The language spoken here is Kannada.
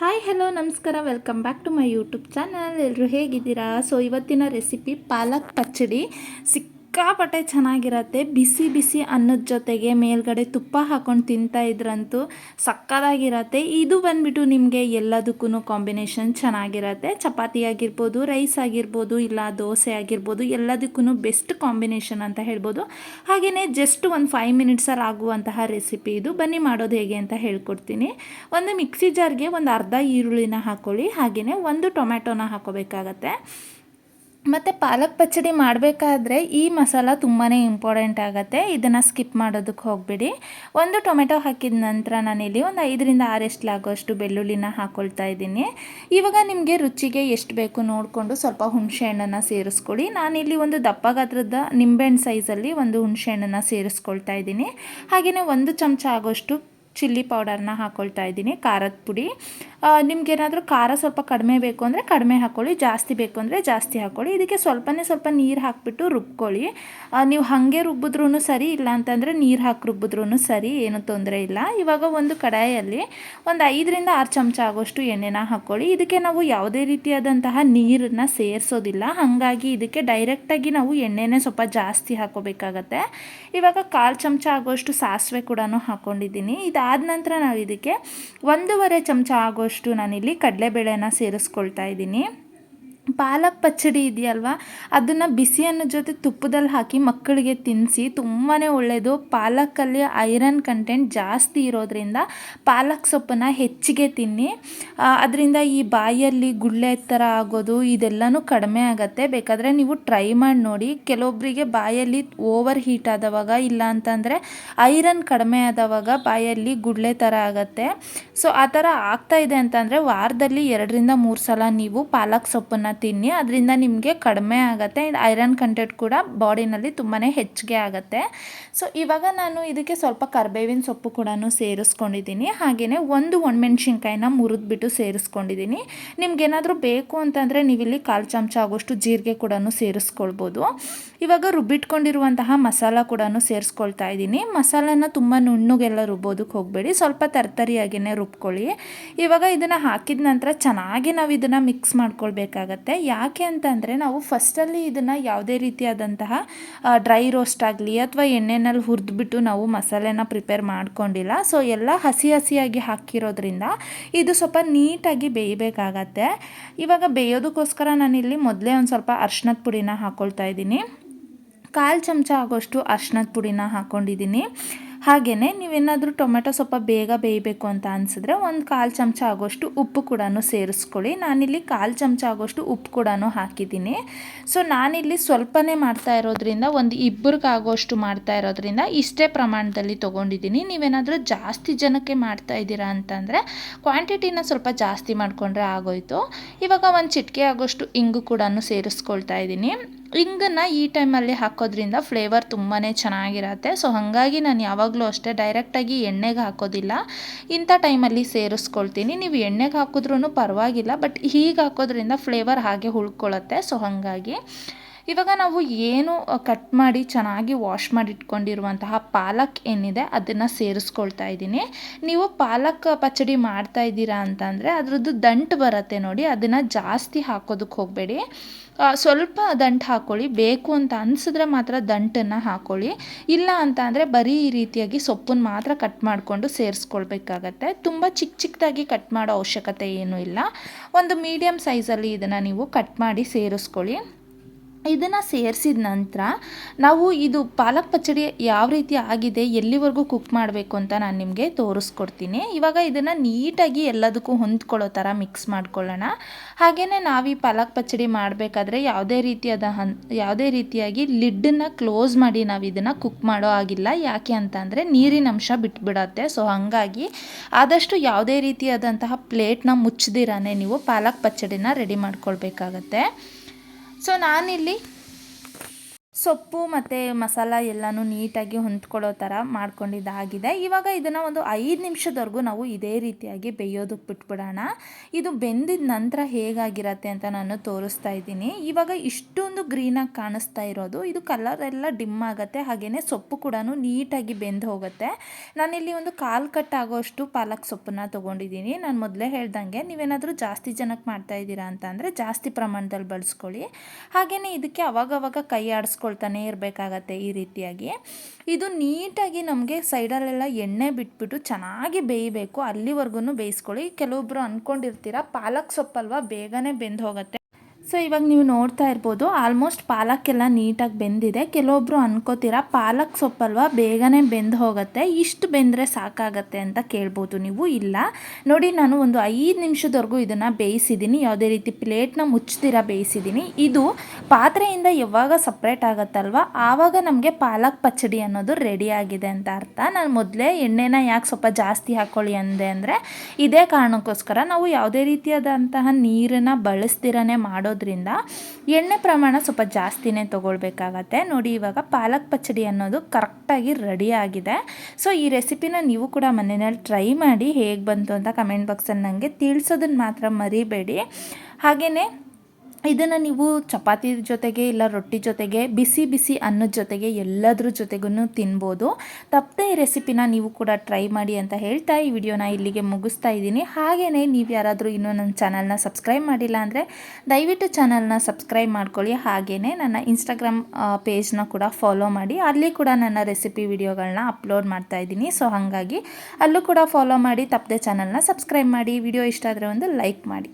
ಹಾಯ್ ಹಲೋ ನಮಸ್ಕಾರ. Welcome back to my YouTube channel ಎಲ್ಲರೂ ಹೇಗಿದ್ದೀರಾ? ಸೊ ಇವತ್ತಿನ ರೆಸಿಪಿ ಪಾಲಕ್ ಪಚ್ಚಡಿ. ಸಿಕ್ಕಾಪಟ್ಟೆ ಚೆನ್ನಾಗಿರತ್ತೆ. ಬಿಸಿ ಬಿಸಿ ಅನ್ನದ ಜೊತೆಗೆ ಮೇಲ್ಗಡೆ ತುಪ್ಪ ಹಾಕೊಂಡು ತಿಂತಾ ಇದ್ರಂತೂ ಸಕ್ಕದಾಗಿರತ್ತೆ. ಇದು ಬಂದ್ಬಿಟ್ಟು ನಿಮಗೆ ಎಲ್ಲದಕ್ಕೂ ಕಾಂಬಿನೇಷನ್ ಚೆನ್ನಾಗಿರತ್ತೆ. ಚಪಾತಿ ಆಗಿರ್ಬೋದು, ರೈಸ್ ಆಗಿರ್ಬೋದು, ಇಲ್ಲ ದೋಸೆ ಆಗಿರ್ಬೋದು ಎಲ್ಲದಕ್ಕೂ ಬೆಸ್ಟ್ ಕಾಂಬಿನೇಷನ್ ಅಂತ ಹೇಳ್ಬೋದು. ಹಾಗೆಯೇ ಜಸ್ಟ್ ಒಂದು ಫೈವ್ ಮಿನಿಟ್ಸಲ್ಲಿ ಆಗುವಂತಹ ರೆಸಿಪಿ ಇದು. ಬನ್ನಿ ಮಾಡೋದು ಹೇಗೆ ಅಂತ ಹೇಳ್ಕೊಡ್ತೀನಿ. ಒಂದು ಮಿಕ್ಸಿ ಜಾರ್ಗೆ ಒಂದು ಅರ್ಧ ಈರುಳ್ಳಿನ ಹಾಕ್ಕೊಳ್ಳಿ ಹಾಗೆಯೇ ಒಂದು ಟೊಮ್ಯಾಟೊನ ಹಾಕೋಬೇಕಾಗತ್ತೆ. ಮತ್ತು ಪಾಲಕ್ ಪಚ್ಚಡಿ ಮಾಡಬೇಕಾದ್ರೆ ಈ ಮಸಾಲ ತುಂಬಾ ಇಂಪಾರ್ಟೆಂಟ್ ಆಗುತ್ತೆ. ಇದನ್ನು ಸ್ಕಿಪ್ ಮಾಡೋದಕ್ಕೆ ಹೋಗಬೇಡಿ. ಒಂದು ಟೊಮೆಟೊ ಹಾಕಿದ ನಂತರ ನಾನಿಲ್ಲಿ ಒಂದು ಐದರಿಂದ ಆರೆಸ್ಟ್ಲಾಗೋಷ್ಟು ಬೆಳ್ಳುಳ್ಳಿನ ಹಾಕ್ಕೊಳ್ತಾ ಇದ್ದೀನಿ. ಇವಾಗ ನಿಮಗೆ ರುಚಿಗೆ ಎಷ್ಟು ಬೇಕು ನೋಡಿಕೊಂಡು ಸ್ವಲ್ಪ ಹುಣಸೆ ಹಣ್ಣನ್ನು ಸೇರಿಸ್ಕೊಳ್ಳಿ. ನಾನಿಲ್ಲಿ ಒಂದು ದಪ್ಪ ಗಾತ್ರದ ನಿಂಬೆಹಣ್ಣು ಸೈಜಲ್ಲಿ ಒಂದು ಹುಣಸೆ ಹಣ್ಣನ್ನು ಸೇರಿಸ್ಕೊಳ್ತಾ ಇದ್ದೀನಿ. ಹಾಗೆಯೇ ಒಂದು ಚಮಚ ಆಗೋಷ್ಟು ಚಿಲ್ಲಿ ಪೌಡರ್ನ ಹಾಕ್ಕೊಳ್ತಾ ಇದ್ದೀನಿ. ಖಾರದ ಪುಡಿ. ನಿಮ್ಗೇನಾದರೂ ಖಾರ ಸ್ವಲ್ಪ ಕಡಿಮೆ ಬೇಕು ಅಂದರೆ ಕಡಿಮೆ ಹಾಕ್ಕೊಳ್ಳಿ ಜಾಸ್ತಿ ಬೇಕು ಅಂದರೆ ಜಾಸ್ತಿ ಹಾಕ್ಕೊಳ್ಳಿ ಇದಕ್ಕೆ ಸ್ವಲ್ಪನೇ ಸ್ವಲ್ಪ ನೀರು ಹಾಕಿಬಿಟ್ಟು ರುಬ್ಕೊಳ್ಳಿ. ನೀವು ಹಾಗೆ ರುಬ್ಬಿದ್ರೂ ಸರಿ ಇಲ್ಲ ಅಂತಂದರೆ ನೀರು ಹಾಕಿ ರುಬ್ಬಿದ್ರೂ ಸರಿ, ಏನೂ ತೊಂದರೆ ಇಲ್ಲ. ಇವಾಗ ಒಂದು ಕಡಾಯಲ್ಲಿ ಒಂದು ಐದರಿಂದ ಆರು ಚಮಚ ಆಗೋಷ್ಟು ಎಣ್ಣೆನ ಹಾಕ್ಕೊಳ್ಳಿ ಇದಕ್ಕೆ ನಾವು ಯಾವುದೇ ರೀತಿಯಾದಂತಹ ನೀರನ್ನು ಸೇರಿಸೋದಿಲ್ಲ. ಹಾಗಾಗಿ ಇದಕ್ಕೆ ಡೈರೆಕ್ಟಾಗಿ ನಾವು ಎಣ್ಣೆನೇ ಸ್ವಲ್ಪ ಜಾಸ್ತಿ ಹಾಕೋಬೇಕಾಗತ್ತೆ. ಇವಾಗ ಕಾಲು ಚಮಚ ಆಗೋಷ್ಟು ಸಾಸಿವೆ ಕೂಡ ಹಾಕ್ಕೊಂಡಿದ್ದೀನಿ ಇದಾದ ನಂತರ ನಾವು ಇದಕ್ಕೆ ಒಂದೂವರೆ ಚಮಚ ಆಗೋಷ್ಟು ನಾನಿಲ್ಲಿ ಕಡಲೆಬೇಳೆನ ಸೇರಿಸ್ಕೊಳ್ತಾ ಇದ್ದೀನಿ. ಪಾಲಕ್ ಪಚ್ಚಡಿ ಇದೆಯಲ್ವ? ಅದನ್ನು ಬಿಸಿ ಅನ್ನ ಜೊತೆ ತುಪ್ಪದಲ್ಲಿ ಹಾಕಿ ಮಕ್ಕಳಿಗೆ ತಿನ್ನಿಸಿ ತುಂಬಾ ಒಳ್ಳೆಯದು ಪಾಲಕಲ್ಲಿ ಐರನ್ ಕಂಟೆಂಟ್ ಜಾಸ್ತಿ ಇರೋದ್ರಿಂದ ಪಾಲಕ್ ಸೊಪ್ಪನ್ನು ಹೆಚ್ಚಿಗೆ ತಿನ್ನಿ. ಅದರಿಂದ ಈ ಬಾಯಲ್ಲಿ ಗುಳ್ಳೆ ಥರ ಆಗೋದು, ಇದೆಲ್ಲನೂ ಕಡಿಮೆ ಆಗುತ್ತೆ. ಬೇಕಾದರೆ ನೀವು ಟ್ರೈ ಮಾಡಿ ನೋಡಿ. ಕೆಲವೊಬ್ಬರಿಗೆ ಬಾಯಲ್ಲಿ ಓವರ್ ಹೀಟ್ ಆದವಾಗ, ಇಲ್ಲ ಅಂತಂದರೆ ಐರನ್ ಕಡಿಮೆ ಆದವಾಗ ಬಾಯಲ್ಲಿ ಗುಳ್ಳೆ ಥರ ಆಗುತ್ತೆ. ಸೊ ಆ ಥರ ಆಗ್ತಾ ಇದೆ ಅಂತಂದರೆ ವಾರದಲ್ಲಿ ಎರಡರಿಂದ ಮೂರು ಸಲ ನೀವು ಪಾಲಕ್ ಸೊಪ್ಪನ್ನು ತಿನ್ನಿ, ಅದರಿಂದ ನಿಮಗೆ ಕಡಿಮೆ ಆಗುತ್ತೆ. ಐರನ್ ಕಂಟೆಂಟ್ ಕೂಡ ಬಾಡಿನಲ್ಲಿ ತುಂಬಾ ಹೆಚ್ಚಿಗೆ ಆಗುತ್ತೆ. ಸೊ ಇವಾಗ ನಾನು ಇದಕ್ಕೆ ಸ್ವಲ್ಪ ಕರ್ಬೇವಿನ ಸೊಪ್ಪು ಕೂಡ ಸೇರಿಸ್ಕೊಂಡಿದ್ದೀನಿ. ಹಾಗೆಯೇ ಒಂದು ಒಣಮೆಣ್ಸಿನ್ಕಾಯಿನ ಮುರಿದ್ಬಿಟ್ಟು ಸೇರಿಸ್ಕೊಂಡಿದ್ದೀನಿ. ನಿಮ್ಗೇನಾದರೂ ಬೇಕು ಅಂತಂದರೆ ನೀವಿಲ್ಲಿ ಕಾಲು ಚಮಚ ಆಗೋಷ್ಟು ಜೀರಿಗೆ ಕೂಡ ಸೇರಿಸ್ಕೊಳ್ಬೋದು. ಇವಾಗ ರುಬ್ಬಿಟ್ಕೊಂಡಿರುವಂತಹ ಮಸಾಲ ಕೂಡ ಸೇರಿಸ್ಕೊಳ್ತಾ ಇದ್ದೀನಿ. ಮಸಾಲನ ತುಂಬ ನುಣ್ಣುಗೆಲ್ಲ ರುಬ್ಬೋದಕ್ಕೆ ಹೋಗಬೇಡಿ. ಸ್ವಲ್ಪ ತರ್ತರಿಯಾಗಿಯೇ ರುಬ್ಕೊಳ್ಳಿ. ಇವಾಗ ಇದನ್ನು ಹಾಕಿದ ನಂತರ ಚೆನ್ನಾಗಿ ನಾವು ಇದನ್ನು ಮಿಕ್ಸ್ ಮಾಡ್ಕೊಳ್ಬೇಕಾಗತ್ತೆ. ಯಾಕೆ ಅಂತಂದರೆ ನಾವು ಫಸ್ಟಲ್ಲಿ ಇದನ್ನು ಯಾವುದೇ ರೀತಿಯಾದಂತಹ ಡ್ರೈ ರೋಸ್ಟ್ ಆಗಲಿ ಅಥವಾ ಎಣ್ಣೆನಲ್ಲಿ ಹುರಿದ್ಬಿಟ್ಟು ನಾವು ಮಸಾಲೆನ ಪ್ರಿಪೇರ್ ಮಾಡ್ಕೊಂಡಿಲ್ಲ. ಸೊ, ಎಲ್ಲ ಹಸಿ ಹಸಿಯಾಗಿ ಹಾಕಿರೋದ್ರಿಂದ ಇದು ಸ್ವಲ್ಪ ನೀಟಾಗಿ ಬೇಯಬೇಕಾಗತ್ತೆ. ಇವಾಗ ಬೇಯೋದಕ್ಕೋಸ್ಕರ ನಾನಿಲ್ಲಿ ಮೊದಲೇ ಒಂದು ಸ್ವಲ್ಪ ಅರ್ಶಿನದ ಪುಡಿನ ಹಾಕ್ಕೊಳ್ತಾ ಇದ್ದೀನಿ. ಕಾಲು ಚಮಚ ಆಗೋಷ್ಟು ಅರ್ಶಿನದ ಪುಡಿನ ಹಾಕ್ಕೊಂಡಿದ್ದೀನಿ ಹಾಗೆಯೇ ನೀವೇನಾದರೂ ಟೊಮೆಟೊ ಸ್ವಲ್ಪ ಬೇಗ ಬೇಯಬೇಕು ಅಂತ ಅನಿಸಿದ್ರೆ ಒಂದು ಕಾಲು ಚಮಚ ಆಗೋಷ್ಟು ಉಪ್ಪು ಕೂಡ ಸೇರಿಸ್ಕೊಳ್ಳಿ. ನಾನಿಲ್ಲಿ ಕಾಲು ಚಮಚ ಆಗೋಷ್ಟು ಉಪ್ಪು ಕೂಡ ಹಾಕಿದ್ದೀನಿ. ಸೊ ನಾನಿಲ್ಲಿ ಸ್ವಲ್ಪನೇ ಮಾಡ್ತಾ ಇರೋದ್ರಿಂದ, ಒಂದು ಇಬ್ಬರಿಗಾಗೋಷ್ಟು ಮಾಡ್ತಾ ಇರೋದ್ರಿಂದ ಇಷ್ಟೇ ಪ್ರಮಾಣದಲ್ಲಿ ತೊಗೊಂಡಿದ್ದೀನಿ. ನೀವೇನಾದರೂ ಜಾಸ್ತಿ ಜನಕ್ಕೆ ಮಾಡ್ತಾ ಇದ್ದೀರಾ ಅಂತಂದರೆ, ಕ್ವಾಂಟಿಟಿನ ಸ್ವಲ್ಪ ಜಾಸ್ತಿ ಮಾಡಿಕೊಂಡ್ರೆ ಆಗೋಯಿತು. ಇವಾಗ ಒಂದು ಚಿಟಿಕೆ ಆಗೋಷ್ಟು ಇಂಗು ಕೂಡ ಸೇರಿಸ್ಕೊಳ್ತಾ ಇದ್ದೀನಿ. ಇಂಗನ್ನು ಈ ಟೈಮಲ್ಲಿ ಹಾಕೋದ್ರಿಂದ ಫ್ಲೇವರ್ ತುಂಬಾ ಚೆನ್ನಾಗಿರತ್ತೆ. ಸೊ ಹಾಗಾಗಿ ನಾನು ಯಾವಾಗಲೂ ಅಷ್ಟೇ ಡೈರೆಕ್ಟಾಗಿ ಎಣ್ಣೆಗೆ ಹಾಕೋದಿಲ್ಲ. ಇಂಥ ಟೈಮಲ್ಲಿ ಸೇರಿಸ್ಕೊಳ್ತೀನಿ. ನೀವು ಎಣ್ಣೆಗೆ ಹಾಕಿದ್ರೂ ಪರವಾಗಿಲ್ಲ ಬಟ್ ಹೀಗೆ ಹಾಕೋದ್ರಿಂದ ಫ್ಲೇವರ್ ಹಾಗೆ ಉಳ್ಕೊಳ್ಳುತ್ತೆ ಸೊ ಹಾಗಾಗಿ ಇವಾಗ ನಾವು ಏನು ಕಟ್ ಮಾಡಿ ಚೆನ್ನಾಗಿ ವಾಶ್ ಮಾಡಿ ಇಟ್ಕೊಂಡಿರುವಂತಹ ಪಾಲಕ್ ಏನಿದೆ ಅದನ್ನು ಸೇರಿಸ್ಕೊಳ್ತಾ ಇದ್ದೀನಿ. ನೀವು ಪಾಲಕ್ ಪಚಡಿ ಮಾಡ್ತಾ ಇದ್ದೀರಾ ಅಂತಂದರೆ ಅದರದ್ದು ದಂಟು ಬರುತ್ತೆ ನೋಡಿ, ಅದನ್ನು ಜಾಸ್ತಿ ಹಾಕೋದಕ್ಕೆ ಹೋಗಬೇಡಿ. ಸ್ವಲ್ಪ ದಂಟು ಹಾಕ್ಕೊಳ್ಳಿ ಬೇಕು ಅಂತ ಅನಿಸಿದ್ರೆ ಮಾತ್ರ ದಂಟನ್ನು ಹಾಕ್ಕೊಳ್ಳಿ ಇಲ್ಲ ಅಂತ ಅಂದರೆ ಬರೀ ಈ ರೀತಿಯಾಗಿ ಸೊಪ್ಪನ್ನು ಮಾತ್ರ ಕಟ್ ಮಾಡಿಕೊಂಡು ಸೇರಿಸ್ಕೊಳ್ಬೇಕಾಗತ್ತೆ. ತುಂಬ ಚಿಕ್ಕ ಚಿಕ್ಕದಾಗಿ ಕಟ್ ಮಾಡೋ ಅವಶ್ಯಕತೆ ಏನೂ ಇಲ್ಲ. ಒಂದು ಮೀಡಿಯಮ್ ಸೈಜಲ್ಲಿ ಇದನ್ನು ನೀವು ಕಟ್ ಮಾಡಿ ಸೇರಿಸ್ಕೊಳ್ಳಿ. ಇದನ್ನು ಸೇರಿಸಿದ ನಂತರ ನಾವು ಇದು ಪಾಲಕ್ ಪಚ್ಚಡಿ ಯಾವ ರೀತಿ ಆಗಿದೆ, ಎಲ್ಲಿವರೆಗೂ ಕುಕ್ ಮಾಡಬೇಕು ಅಂತ ನಾನು ನಿಮಗೆ ತೋರಿಸ್ಕೊಡ್ತೀನಿ. ಇವಾಗ ಇದನ್ನು ನೀಟಾಗಿ ಎಲ್ಲದಕ್ಕೂ ಹೊಂದ್ಕೊಳ್ಳೋ ಥರ ಮಿಕ್ಸ್ ಮಾಡ್ಕೊಳ್ಳೋಣ. ಹಾಗೆಯೇ ನಾವು ಈ ಪಾಲಕ್ ಪಚ್ಚಡಿ ಮಾಡಬೇಕಾದ್ರೆ ಯಾವುದೇ ರೀತಿಯಾದ ಹನ್, ಯಾವುದೇ ರೀತಿಯಾಗಿ ಲಿಡ್ಡನ್ನು ಕ್ಲೋಸ್ ಮಾಡಿ ನಾವು ಇದನ್ನು ಕುಕ್ ಮಾಡೋ ಆಗಿಲ್ಲ ಯಾಕೆ ಅಂತಂದರೆ ನೀರಿನ ಅಂಶ ಬಿಟ್ಬಿಡತ್ತೆ. ಸೊ ಹಾಗಾಗಿ ಆದಷ್ಟು ಯಾವುದೇ ರೀತಿಯಾದಂತಹ ಪ್ಲೇಟ್ನ ಮುಚ್ಚದಿರಾನೆ ನೀವು ಪಾಲಕ್ ಪಚ್ಚಡಿನ ರೆಡಿ ಮಾಡ್ಕೊಳ್ಬೇಕಾಗತ್ತೆ. ಸೊ ನಾನಿಲ್ಲಿ ಸೊಪ್ಪು ಮತ್ತು ಮಸಾಲ ಎಲ್ಲನೂ ನೀಟಾಗಿ ಹೊಂದ್ಕೊಳ್ಳೋ ಥರ ಮಾಡ್ಕೊಂಡಿದ್ದಾಗಿದೆ. ಇವಾಗ ಇದನ್ನು ಒಂದು ಐದು ನಿಮಿಷದವರೆಗೂ ನಾವು ಇದೇ ರೀತಿಯಾಗಿ ಬೇಯೋದಕ್ಕೆ ಬಿಟ್ಬಿಡೋಣ. ಇದು ಬೆಂದಿದ ನಂತರ ಹೇಗಾಗಿರತ್ತೆ ಅಂತ ನಾನು ತೋರಿಸ್ತಾ ಇದ್ದೀನಿ. ಇವಾಗ ಇಷ್ಟೊಂದು ಗ್ರೀನಾಗಿ ಕಾಣಿಸ್ತಾ ಇರೋದು. ಇದು ಕಲರ್ ಎಲ್ಲ ಡಿಮ್ ಆಗುತ್ತೆ. ಹಾಗೆಯೇ ಸೊಪ್ಪು ಕೂಡ ನೀಟಾಗಿ ಬೆಂದು ಹೋಗುತ್ತೆ. ನಾನಿಲ್ಲಿ ಒಂದು ಕಾಲು ಕಟ್ ಆಗೋಷ್ಟು ಪಾಲಕ್ ಸೊಪ್ಪನ್ನ ತೊಗೊಂಡಿದ್ದೀನಿ. ನಾನು ಮೊದಲೇ ಹೇಳ್ದಂಗೆ ನೀವೇನಾದರೂ ಜಾಸ್ತಿ ಜನಕ್ಕೆ ಮಾಡ್ತಾ ಇದ್ದೀರಾ ಅಂತ ಜಾಸ್ತಿ ಪ್ರಮಾಣದಲ್ಲಿ ಬಳಸ್ಕೊಳ್ಳಿ. ಹಾಗೆಯೇ ಇದಕ್ಕೆ ಅವಾಗವಾಗ ಕೈ ಆಡಿಸ್ಕೊಳ್ತಾನೆ ಇರಬೇಕಾಗತ್ತೆ ಈ ರೀತಿಯಾಗಿ. ಇದು ನೀಟಾಗಿ ನಮಗೆ ಸೈಡಲ್ಲೆಲ್ಲ ಎಣ್ಣೆ ಬಿಟ್ಬಿಟ್ಟು ಚೆನ್ನಾಗಿ ಬೇಯಬೇಕು. ಅಲ್ಲಿವರೆಗೂ ಬೇಯಿಸ್ಕೊಳ್ಳಿ. ಕೆಲವೊಬ್ಬರು ಅಂದ್ಕೊಂಡಿರ್ತೀರ ಪಾಲಕ್ ಸೊಪ್ಪಲ್ವಾ ಬೇಗನೆ ಬೆಂದು ಹೋಗುತ್ತೆ. ಸೊ ಇವಾಗ ನೀವು ನೋಡ್ತಾ ಇರ್ಬೋದು ಆಲ್ಮೋಸ್ಟ್ ಪಾಲಕ್ಕೆಲ್ಲ ನೀಟಾಗಿ ಬೆಂದಿದೆ. ಕೆಲವೊಬ್ಬರು ಅನ್ಕೋತೀರ, ಪಾಲಕ್ ಸೊಪ್ಪಲ್ವ, ಬೇಗನೆ ಬೆಂದು ಹೋಗುತ್ತೆ, ಇಷ್ಟು ಬೆಂದರೆ ಸಾಕಾಗತ್ತೆ ಅಂತ ಕೇಳ್ಬೋದು ನೀವು. ಇಲ್ಲ. ನೋಡಿ, ನಾನು ಒಂದು ಐದು ನಿಮಿಷದವರೆಗೂ ಇದನ್ನು ಬೇಯಿಸಿದ್ದೀನಿ. ಯಾವುದೇ ರೀತಿ ಪ್ಲೇಟ್ನ ಮುಚ್ಚದಿರ ಬೇಯಿಸಿದ್ದೀನಿ. ಇದು ಪಾತ್ರೆಯಿಂದ ಯಾವಾಗ ಸಪ್ರೇಟ್ ಆಗುತ್ತಲ್ವ, ಆವಾಗ ನಮಗೆ ಪಾಲಕ್ ಪಚ್ಚಡಿ ಅನ್ನೋದು ರೆಡಿ ಆಗಿದೆ ಅಂತ ಅರ್ಥ. ನಾನು ಮೊದಲೇ ಎಣ್ಣೆನ ಯಾಕೆ ಸ್ವಲ್ಪ ಜಾಸ್ತಿ ಹಾಕ್ಕೊಳ್ಳಿ ಅಂದೆ ಅಂದರೆ, ಇದೇ ಕಾರಣಕ್ಕೋಸ್ಕರ ನಾವು ಯಾವುದೇ ರೀತಿಯಾದಂತಹ ನೀರನ್ನು ಬಳಸ್ದಿರನೇ ಮಾಡೋದ್ರಿಂದ ಎಣ್ಣೆ ಪ್ರಮಾಣ ಸ್ವಲ್ಪ ಜಾಸ್ತಿನೇ ತೊಗೊಳ್ಬೇಕಾಗತ್ತೆ. ನೋಡಿ, ಇವಾಗ ಪಾಲಕ್ ಪಚ್ಚಡಿ ಅನ್ನೋದು ಕರೆಕ್ಟಾಗಿ ರೆಡಿ ಆಗಿದೆ. ಸೊ ಈ ರೆಸಿಪಿನ ನೀವು ಕೂಡ ಮನೆಯಲ್ಲಿ ಟ್ರೈ ಮಾಡಿ ಹೇಗೆ ಬಂತು ಅಂತ ಕಮೆಂಟ್ ಬಾಕ್ಸಲ್ಲಿ ನನಗೆ ತಿಳಿಸೋದನ್ನ ಮಾತ್ರ ಮರಿಬೇಡಿ. ಹಾಗೆಯೇ ಇದನ್ನು ನೀವು ಚಪಾತಿ ಜೊತೆಗೆ ಇಲ್ಲ ರೊಟ್ಟಿ ಜೊತೆಗೆ, ಬಿಸಿ ಬಿಸಿ ಅನ್ನದ ಜೊತೆಗೆ ಎಲ್ಲದ್ರ ಜೊತೆಗೂ ತಿನ್ಬೋದು. ತಪ್ಪದೆ ಈ ರೆಸಿಪಿನ ನೀವು ಕೂಡ ಟ್ರೈ ಮಾಡಿ ಅಂತ ಹೇಳ್ತಾ ಈ ವಿಡಿಯೋನ ಇಲ್ಲಿಗೆ ಮುಗಿಸ್ತಾ ಇದ್ದೀನಿ. ಹಾಗೆಯೇ ನೀವು ಯಾರಾದರೂ ಇನ್ನೂ ನನ್ನ ಚಾನಲ್ನ ಸಬ್ಸ್ಕ್ರೈಬ್ ಮಾಡಿಲ್ಲ ಅಂದರೆ ದಯವಿಟ್ಟು ಚಾನಲ್ನ ಸಬ್ಸ್ಕ್ರೈಬ್ ಮಾಡ್ಕೊಳ್ಳಿ. ಹಾಗೆಯೇ ನನ್ನ ಇನ್ಸ್ಟಾಗ್ರಾಮ್ ಪೇಜ್ನ ಕೂಡ ಫಾಲೋ ಮಾಡಿ. ಅಲ್ಲಿ ಕೂಡ ನನ್ನ ರೆಸಿಪಿ ವಿಡಿಯೋಗಳನ್ನ ಅಪ್ಲೋಡ್ ಮಾಡ್ತಾ ಇದ್ದೀನಿ. ಸೊ ಹಾಗಾಗಿ ಅಲ್ಲೂ ಕೂಡ ಫಾಲೋ ಮಾಡಿ, ತಪ್ಪದೆ ಚಾನಲ್ನ ಸಬ್ಸ್ಕ್ರೈಬ್ ಮಾಡಿ. ವಿಡಿಯೋ ಇಷ್ಟ ಆದರೆ ಒಂದು ಲೈಕ್ ಮಾಡಿ.